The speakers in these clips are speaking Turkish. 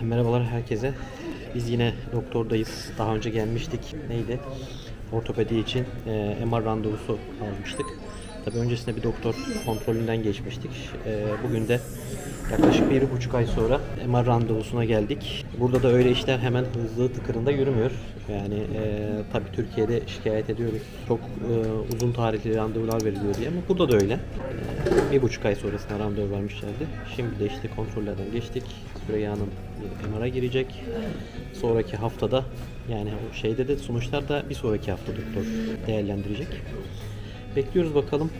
Merhabalar herkese. Biz yine doktordayız. Daha önce gelmiştik. Neydi? Ortopedi için e, MR randevusu almıştık. Tabii öncesinde bir doktor kontrolünden geçmiştik. E, bugün de yaklaşık bir buçuk ay sonra MR randevusuna geldik. Burada da öyle işler hemen hızlı tıkırında yürümüyor. Yani e, tabii Türkiye'de şikayet ediyoruz. Çok e, uzun tarihli randevular veriliyor diye ama burada da öyle. E, bir buçuk ay sonrasında randevu vermişlerdi. Şimdi de işte kontrollerden geçtik. Süreyya Hanım MR'a girecek. Sonraki haftada yani o şeyde de sonuçlar da bir sonraki hafta doktor değerlendirecek. Bekliyoruz bakalım.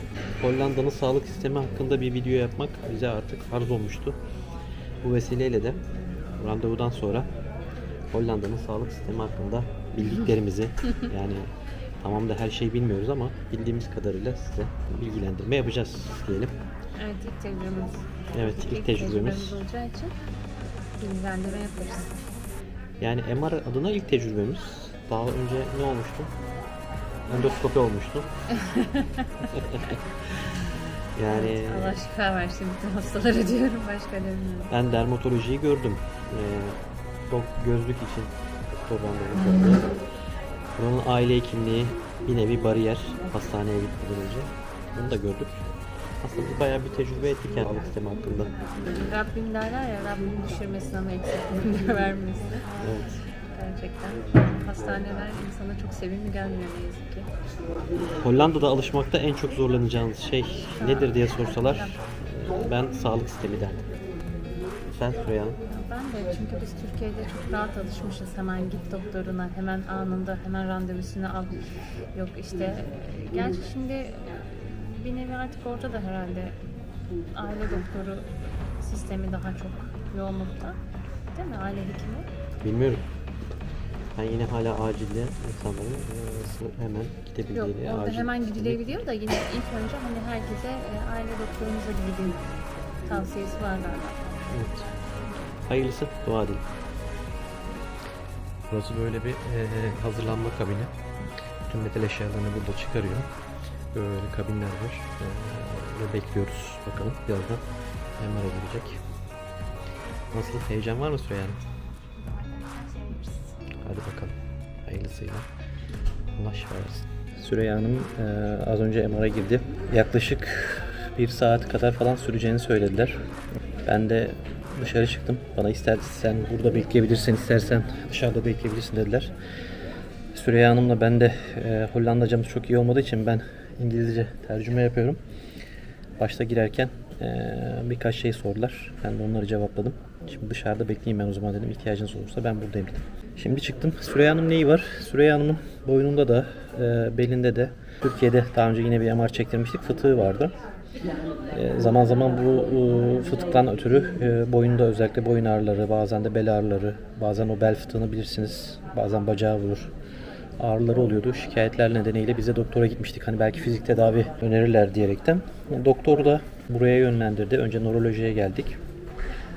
Hollanda'nın sağlık sistemi hakkında bir video yapmak bize artık arz olmuştu. Bu vesileyle de randevudan sonra Hollanda'nın sağlık sistemi hakkında bildiklerimizi yani tamam da her şeyi bilmiyoruz ama bildiğimiz kadarıyla size bilgilendirme yapacağız diyelim. Evet ilk tecrübemiz. Evet ilk tecrübemiz. olacağı için bilgilendirme yaparız. Yani MR adına ilk tecrübemiz. Daha önce ne olmuştu? Endoskopi olmuştu. yani Allah şifa versin bütün hastalara diyorum başka demiyorum. ben dermatolojiyi gördüm. Ee, dok- gözlük için doktor randevusu aldı. Buranın aile hekimliği bir nevi bariyer hastaneye gitmeden önce. Bunu da gördük. Aslında bayağı bir tecrübe ettik yani sağlık sistemi hakkında. Rabbim derler ya Rabbim düşürmesin ama eksikliğini vermesin. Evet. Gerçekten hastaneler insana çok sevimli gelmiyor ne yazık ki. Hollanda'da alışmakta en çok zorlanacağınız şey nedir diye sorsalar e, ben sağlık sistemi derdim. Sen Süreyya Hanım? Ben de çünkü biz Türkiye'de çok rahat alışmışız. Hemen git doktoruna, hemen anında, hemen randevusunu al. Yok işte, e, gerçi şimdi bir nevi artık orada da herhalde aile doktoru sistemi daha çok yoğunlukta. Değil mi? Aile hekimi. Bilmiyorum. Ben yine hala acilde insanların e, hemen Yok, gidebildiğini, orada acil hemen gidilebiliyor da yine ilk önce hani herkese e, aile doktorunuza gidin tavsiyesi var galiba. Evet. Hayırlısı, dua edin. Burası böyle bir e, hazırlanma kabini. Bütün metal eşyalarını burada çıkarıyor. Böyle kabinler var. E, ve bekliyoruz. Bakalım birazdan MR'a girecek. Nasıl? Heyecan var mı Süreyya? Hadi bakalım. Hayırlısıyla. Allah şifa versin. Süreyya Hanım e, az önce MR'a girdi. Yaklaşık bir saat kadar falan süreceğini söylediler. Ben de dışarı çıktım. Bana istersen burada bekleyebilirsin, istersen dışarıda bekleyebilirsin dediler. Süreyya Hanım'la ben de e, Hollandacamız çok iyi olmadığı için ben İngilizce tercüme yapıyorum. Başta girerken birkaç şey sordular. Ben de onları cevapladım. Şimdi dışarıda bekleyeyim ben o zaman dedim. İhtiyacınız olursa ben buradayım dedim. Şimdi çıktım. Süreyya Hanım neyi var? Süreyya Hanım'ın boynunda da belinde de Türkiye'de daha önce yine bir MR çektirmiştik. Fıtığı vardı. Zaman zaman bu e, fıtıktan ötürü e, boyunda özellikle boyun ağrıları, bazen de bel ağrıları, bazen o bel fıtığını bilirsiniz. Bazen bacağı vurur ağrıları oluyordu. Şikayetler nedeniyle bize doktora gitmiştik. Hani belki fizik tedavi önerirler diyerekten. Doktor da buraya yönlendirdi. Önce nörolojiye geldik.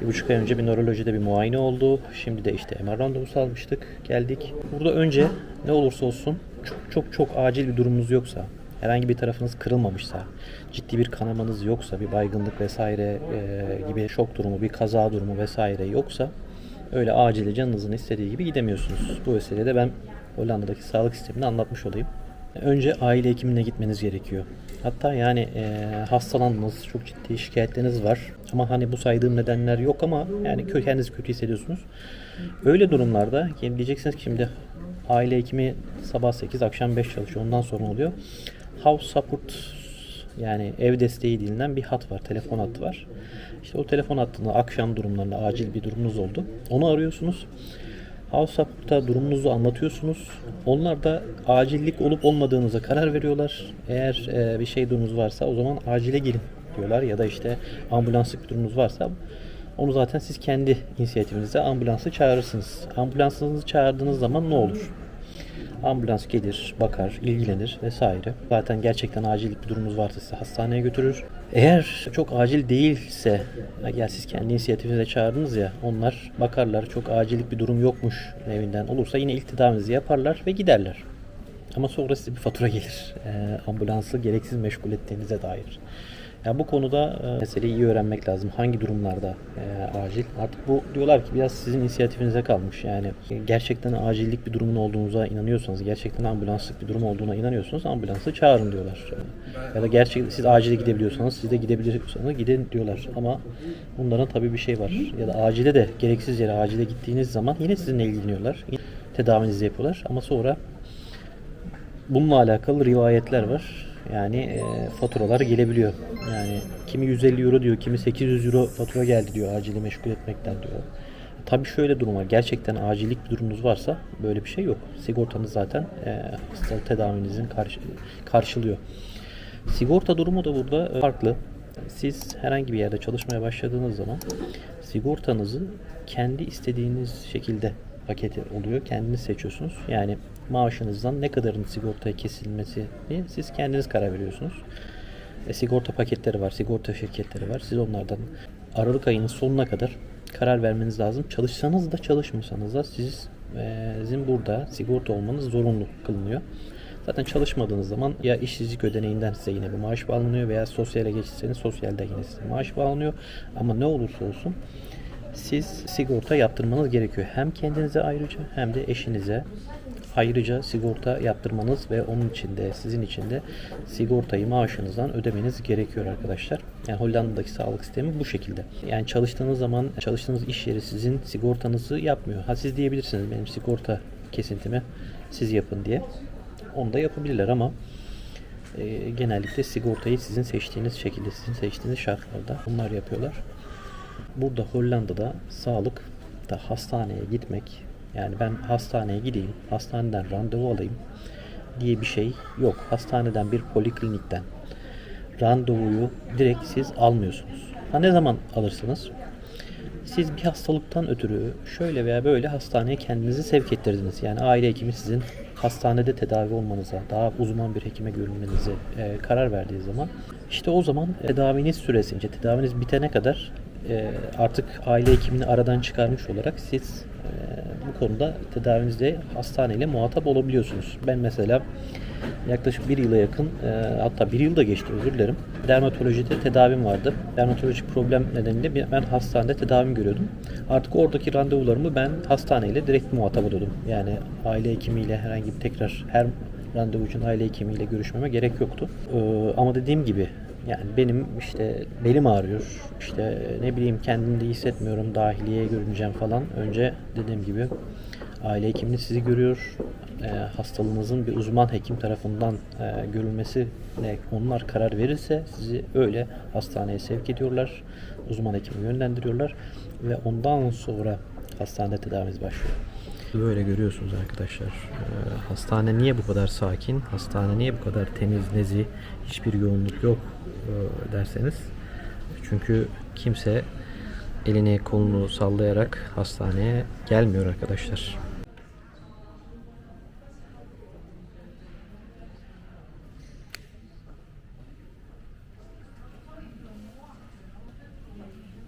Bir buçuk ay önce bir nörolojide bir muayene oldu. Şimdi de işte MR randevusu almıştık. Geldik. Burada önce ne olursa olsun çok çok çok acil bir durumunuz yoksa, herhangi bir tarafınız kırılmamışsa, ciddi bir kanamanız yoksa, bir baygınlık vesaire e, gibi şok durumu, bir kaza durumu vesaire yoksa öyle acile canınızın istediği gibi gidemiyorsunuz. Bu vesileyle ben Hollanda'daki sağlık sistemini anlatmış olayım. Önce aile hekimine gitmeniz gerekiyor. Hatta yani e, hastalandınız, çok ciddi şikayetleriniz var. Ama hani bu saydığım nedenler yok ama yani kendinizi kötü hissediyorsunuz. Öyle durumlarda diyeceksiniz ki şimdi aile hekimi sabah 8 akşam 5 çalışıyor. Ondan sonra oluyor. House support yani ev desteği denilen bir hat var, telefon hattı var. İşte o telefon hattında akşam durumlarında acil bir durumunuz oldu. Onu arıyorsunuz. Support'a durumunuzu anlatıyorsunuz. Onlar da acillik olup olmadığınıza karar veriyorlar. Eğer e, bir şey durumunuz varsa o zaman acile gelin diyorlar. Ya da işte ambulanslık bir durumunuz varsa onu zaten siz kendi inisiyatifinizle ambulansı çağırırsınız. Ambulansınızı çağırdığınız zaman ne olur? Ambulans gelir, bakar, ilgilenir vesaire. Zaten gerçekten acillik bir durumunuz varsa sizi hastaneye götürür. Eğer çok acil değilse, ya siz kendi inisiyatifinize çağırdınız ya, onlar bakarlar çok acillik bir durum yokmuş evinden olursa yine ilk tedavinizi yaparlar ve giderler. Ama sonra size bir fatura gelir. Ee, ambulansı gereksiz meşgul ettiğinize dair. Ya bu konuda e, meseleyi iyi öğrenmek lazım. Hangi durumlarda e, acil? Artık bu diyorlar ki biraz sizin inisiyatifinize kalmış. Yani gerçekten acillik bir durumun olduğunuza inanıyorsanız, gerçekten ambulanslık bir durum olduğuna inanıyorsanız ambulansı çağırın diyorlar. Ya da gerçek siz acile gidebiliyorsanız, siz de gidebiliyorsanız gidin diyorlar. Ama bunların tabii bir şey var. Ya da acile de gereksiz yere acile gittiğiniz zaman yine sizinle ilgileniyorlar. Tedavinizi yapıyorlar ama sonra bununla alakalı rivayetler var. Yani e, faturalar gelebiliyor. Yani kimi 150 euro diyor, kimi 800 euro fatura geldi diyor acili meşgul etmekten diyor. Tabii şöyle durum var. Gerçekten acillik bir durumunuz varsa böyle bir şey yok. Sigortanız zaten e, hastalık tedavinizin karşı, karşılıyor. Sigorta durumu da burada e, farklı. Siz herhangi bir yerde çalışmaya başladığınız zaman sigortanızı kendi istediğiniz şekilde paketi oluyor. Kendiniz seçiyorsunuz. Yani maaşınızdan ne kadarın sigortaya kesilmesini siz kendiniz karar veriyorsunuz. E, sigorta paketleri var, sigorta şirketleri var. Siz onlardan Aralık ayının sonuna kadar karar vermeniz lazım. Çalışsanız da çalışmasanız da siz, e, sizin burada sigorta olmanız zorunlu kılınıyor. Zaten çalışmadığınız zaman ya işsizlik ödeneğinden size yine bir maaş bağlanıyor veya sosyale geçirseniz sosyalde yine size maaş bağlanıyor. Ama ne olursa olsun siz sigorta yaptırmanız gerekiyor. Hem kendinize ayrıca hem de eşinize ayrıca sigorta yaptırmanız ve onun için de sizin için de sigortayı maaşınızdan ödemeniz gerekiyor arkadaşlar. Yani Hollanda'daki sağlık sistemi bu şekilde. Yani çalıştığınız zaman çalıştığınız iş yeri sizin sigortanızı yapmıyor. Ha siz diyebilirsiniz benim sigorta kesintimi siz yapın diye. Onu da yapabilirler ama e, genellikle sigortayı sizin seçtiğiniz şekilde, sizin seçtiğiniz şartlarda bunlar yapıyorlar. Burada Hollanda'da sağlık da hastaneye gitmek yani ben hastaneye gideyim, hastaneden randevu alayım diye bir şey yok. Hastaneden bir poliklinikten randevuyu direkt siz almıyorsunuz. Ha ne zaman alırsınız? Siz bir hastalıktan ötürü şöyle veya böyle hastaneye kendinizi sevk ettirdiniz. Yani aile hekimi sizin hastanede tedavi olmanıza, daha uzman bir hekime görünmenize e, karar verdiği zaman işte o zaman tedaviniz süresince, tedaviniz bitene kadar e, artık aile hekimini aradan çıkarmış olarak siz e, bu konuda tedavinizde hastaneyle muhatap olabiliyorsunuz. Ben mesela yaklaşık bir yıla yakın e, hatta bir yıl da geçti özür dilerim. Dermatolojide tedavim vardı. Dermatolojik problem nedeniyle ben hastanede tedavimi görüyordum. Artık oradaki randevularımı ben hastaneyle direkt muhatap oluyordum. Yani aile hekimiyle herhangi bir tekrar her randevu için aile hekimiyle görüşmeme gerek yoktu. E, ama dediğim gibi yani benim işte belim ağrıyor. işte ne bileyim kendimde iyi hissetmiyorum. Dahiliye görüneceğim falan. Önce dediğim gibi aile hekimini sizi görüyor. E, hastalığınızın bir uzman hekim tarafından e, görülmesi ne onlar karar verirse sizi öyle hastaneye sevk ediyorlar. Uzman hekimi yönlendiriyorlar ve ondan sonra hastanede tedaviniz başlıyor. Böyle görüyorsunuz arkadaşlar. Ee, hastane niye bu kadar sakin? Hastane niye bu kadar temiz, nezih, hiçbir yoğunluk yok e, derseniz. Çünkü kimse elini kolunu sallayarak hastaneye gelmiyor arkadaşlar.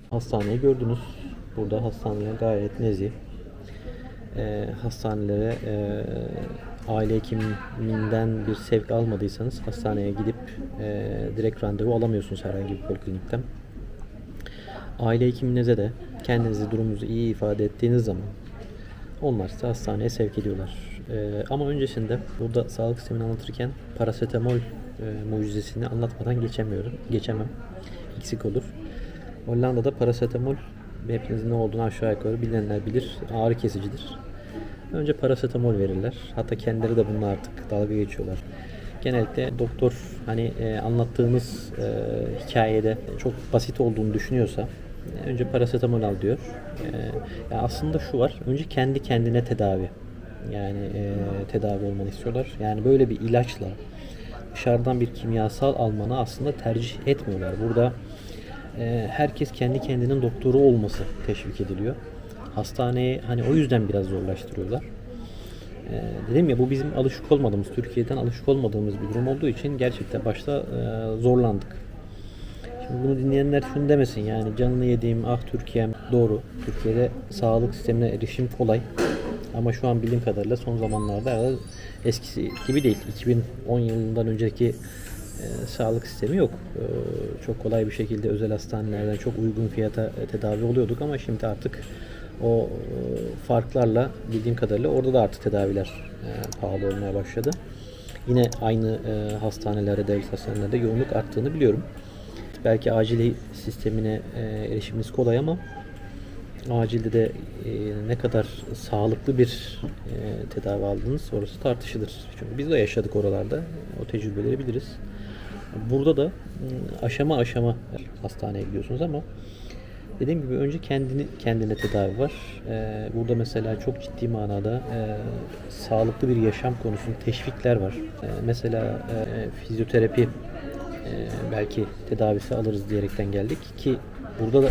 Hastaneyi gördünüz. Burada hastaneler gayet nezih e, hastanelere e, aile hekiminden bir sevk almadıysanız hastaneye gidip e, direkt randevu alamıyorsunuz herhangi bir poliklinikten. Aile hekiminize de kendinizi durumunuzu iyi ifade ettiğiniz zaman onlar size hastaneye sevk ediyorlar. E, ama öncesinde burada sağlık sistemini anlatırken parasetamol e, mucizesini anlatmadan geçemiyorum. Geçemem. Eksik olur. Hollanda'da parasetamol hepinizin ne olduğunu aşağı yukarı bilenler bilir. Ağrı kesicidir. Önce parasetamol verirler. Hatta kendileri de bununla artık dalga geçiyorlar. Genellikle doktor hani e, anlattığımız e, hikayede çok basit olduğunu düşünüyorsa e, önce parasetamol al diyor. E, yani aslında şu var. Önce kendi kendine tedavi. Yani e, tedavi olmanı istiyorlar. Yani böyle bir ilaçla dışarıdan bir kimyasal almanı aslında tercih etmiyorlar. Burada e, herkes kendi kendinin doktoru olması teşvik ediliyor. Hastaneyi hani o yüzden biraz zorlaştırıyorlar. E, dedim ya bu bizim alışık olmadığımız, Türkiye'den alışık olmadığımız bir durum olduğu için gerçekten başta e, zorlandık. Şimdi bunu dinleyenler şunu demesin yani canını yediğim ah Türkiye'm doğru. Türkiye'de sağlık sistemine erişim kolay. Ama şu an bildiğim kadarıyla son zamanlarda eskisi gibi değil. 2010 yılından önceki e, sağlık sistemi yok. E, çok kolay bir şekilde özel hastanelerden çok uygun fiyata e, tedavi oluyorduk ama şimdi artık o e, farklarla bildiğim kadarıyla orada da artık tedaviler e, pahalı olmaya başladı. Yine aynı e, hastanelerde, devlet hastanelerde yoğunluk arttığını biliyorum. Belki acil sistemine erişimimiz kolay ama acilde de ne kadar sağlıklı bir tedavi aldınız orası tartışılır. Çünkü biz de yaşadık oralarda. O tecrübeleri biliriz. Burada da m, aşama aşama hastaneye gidiyorsunuz ama dediğim gibi önce kendini kendine tedavi var. E, burada mesela çok ciddi manada e, sağlıklı bir yaşam konusunda teşvikler var. E, mesela e, fizyoterapi e, belki tedavisi alırız diyerekten geldik ki burada da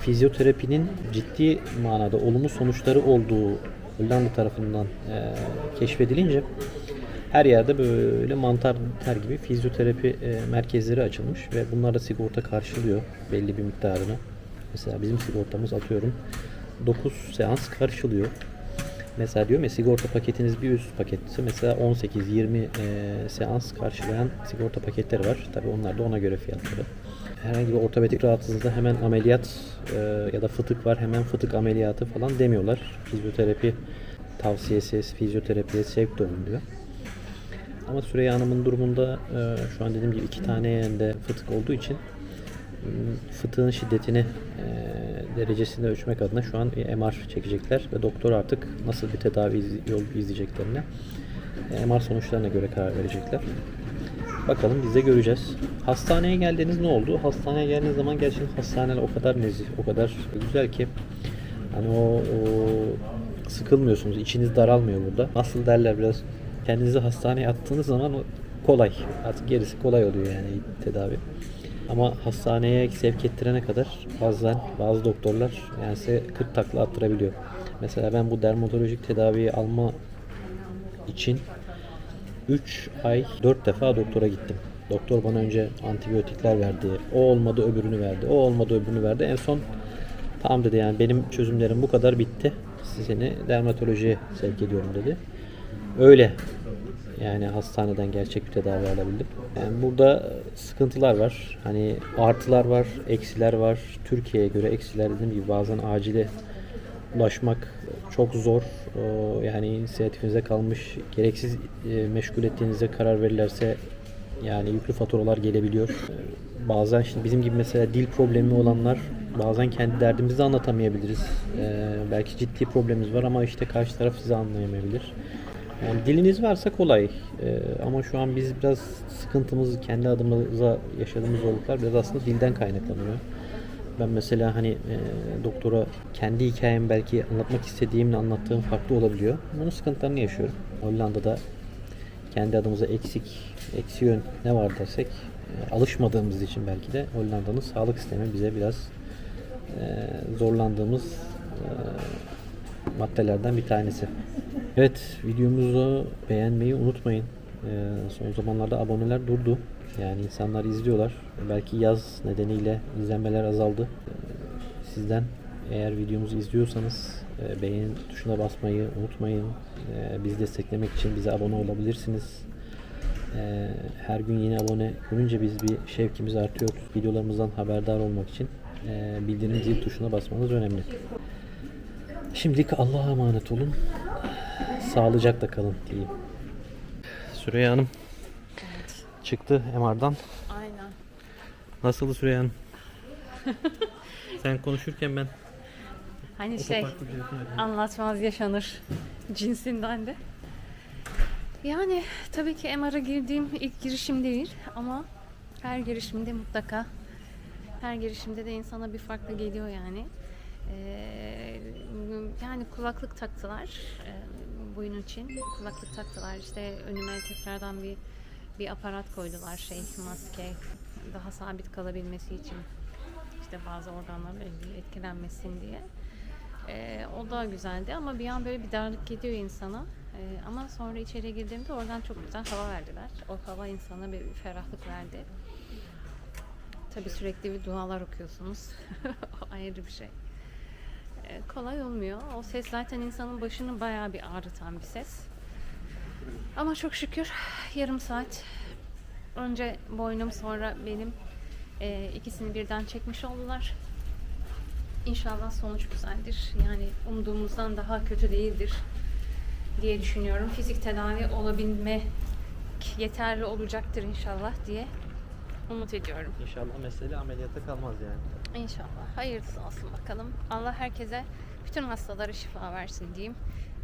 fizyoterapinin ciddi manada olumlu sonuçları olduğu Hollanda tarafından e, keşfedilince her yerde böyle mantar ter gibi fizyoterapi e, merkezleri açılmış ve bunlar da sigorta karşılıyor belli bir miktarını. Mesela bizim sigortamız atıyorum 9 seans karşılıyor. Mesela diyorum ya sigorta paketiniz bir üst paketse mesela 18-20 e, seans karşılayan sigorta paketleri var. Tabii onlar da ona göre fiyatları. Herhangi bir ortopedik rahatsızlıkta hemen ameliyat e, ya da fıtık var hemen fıtık ameliyatı falan demiyorlar. Fizyoterapi tavsiyesi, fizyoterapiye sevk de olunuyor. Ama Süreyya Hanım'ın durumunda e, şu an dediğim gibi iki tane yerinde fıtık olduğu için fıtığın şiddetini e, derecesini ölçmek adına şu an MR çekecekler ve doktor artık nasıl bir tedavi yol izleyeceklerine e, MR sonuçlarına göre karar verecekler. Bakalım biz de göreceğiz. Hastaneye geldiğiniz ne oldu? Hastaneye geldiğiniz zaman gerçekten hastaneler o kadar nezih, o kadar güzel ki hani o, o sıkılmıyorsunuz, içiniz daralmıyor burada. Nasıl derler biraz kendinizi hastaneye attığınız zaman kolay. Artık gerisi kolay oluyor yani tedavi. Ama hastaneye sevk ettirene kadar bazen bazı doktorlar yani size 40 takla attırabiliyor. Mesela ben bu dermatolojik tedaviyi alma için 3 ay 4 defa doktora gittim. Doktor bana önce antibiyotikler verdi. O olmadı öbürünü verdi. O olmadı öbürünü verdi. En son tamam dedi yani benim çözümlerim bu kadar bitti. Seni dermatolojiye sevk ediyorum dedi. Öyle yani hastaneden gerçek bir tedavi alabildim. Yani burada sıkıntılar var. Hani artılar var, eksiler var. Türkiye'ye göre eksiler dediğim gibi bazen acile ulaşmak çok zor. Yani inisiyatifinize kalmış, gereksiz e, meşgul ettiğinizde karar verirlerse yani yüklü faturalar gelebiliyor. Ee, Bazen şimdi bizim gibi mesela dil problemi olanlar bazen kendi derdimizi anlatamayabiliriz. Ee, belki ciddi problemimiz var ama işte karşı taraf sizi anlayamayabilir. Yani diliniz varsa kolay Ee, ama şu an biz biraz sıkıntımız kendi adımıza yaşadığımız zorluklar biraz aslında dilden kaynaklanıyor. Ben mesela hani e, doktora kendi hikayemi belki anlatmak istediğimle anlattığım farklı olabiliyor. Bunun sıkıntılarını yaşıyorum. Hollanda'da kendi adımıza eksik, eksi yön ne var dersek e, alışmadığımız için belki de Hollanda'nın sağlık sistemi bize biraz e, zorlandığımız e, maddelerden bir tanesi. Evet, videomuzu beğenmeyi unutmayın. Ee, son zamanlarda aboneler durdu. Yani insanlar izliyorlar. Belki yaz nedeniyle izlenmeler azaldı. Ee, sizden eğer videomuzu izliyorsanız e, beğen tuşuna basmayı unutmayın. Ee, bizi desteklemek için bize abone olabilirsiniz. Ee, her gün yeni abone görünce biz bir şevkimiz artıyor. Videolarımızdan haberdar olmak için e, bildirim zil tuşuna basmanız önemli. Şimdilik Allah'a emanet olun. Sağlıcakla kalın diyeyim. Süreyya Hanım çıktı MR'dan. Aynen. Nasıldı Süreyya Hanım? Sen konuşurken ben Hani şey bir şey yapamadım. anlatmaz yaşanır cinsinden de. Yani tabii ki MR'a girdiğim ilk girişim değil ama her girişimde mutlaka her girişimde de insana bir farklı geliyor yani. Ee, yani kulaklık taktılar e, boyun için kulaklık taktılar işte önüme tekrardan bir bir aparat koydular şey maske daha sabit kalabilmesi için işte bazı organların etkilenmesin diye. Ee, o da güzeldi ama bir an böyle bir darlık geliyor insana. Ee, ama sonra içeri girdiğimde oradan çok güzel hava verdiler. O hava insana bir ferahlık verdi. Tabii sürekli bir dualar okuyorsunuz. ayrı bir şey. Ee, kolay olmuyor. O ses zaten insanın başını bayağı bir ağrıtan bir ses. Ama çok şükür yarım saat Önce boynum sonra benim e, ikisini birden çekmiş oldular. İnşallah sonuç güzeldir. Yani umduğumuzdan daha kötü değildir diye düşünüyorum. Fizik tedavi olabilme yeterli olacaktır inşallah diye umut ediyorum. İnşallah mesele ameliyata kalmaz yani. İnşallah. Hayırlısı olsun bakalım. Allah herkese bütün hastalara şifa versin diyeyim.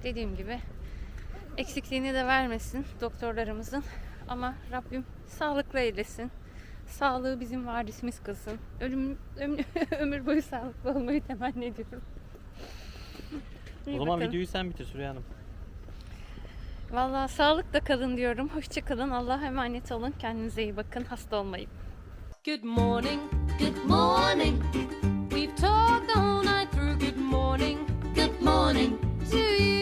Dediğim gibi eksikliğini de vermesin doktorlarımızın. Ama Rabbim sağlıklı eylesin. Sağlığı bizim varisimiz kılsın. Ölüm, ömür, ömür boyu sağlıklı olmayı temenni ediyorum. İyi o zaman bakalım. videoyu sen bitir Süreyya Hanım. Vallahi sağlıkla kalın diyorum. Hoşçakalın. Allah'a emanet olun. Kendinize iyi bakın. Hasta olmayın. Good morning, good morning. We've talked all night through. Good morning, good morning to you.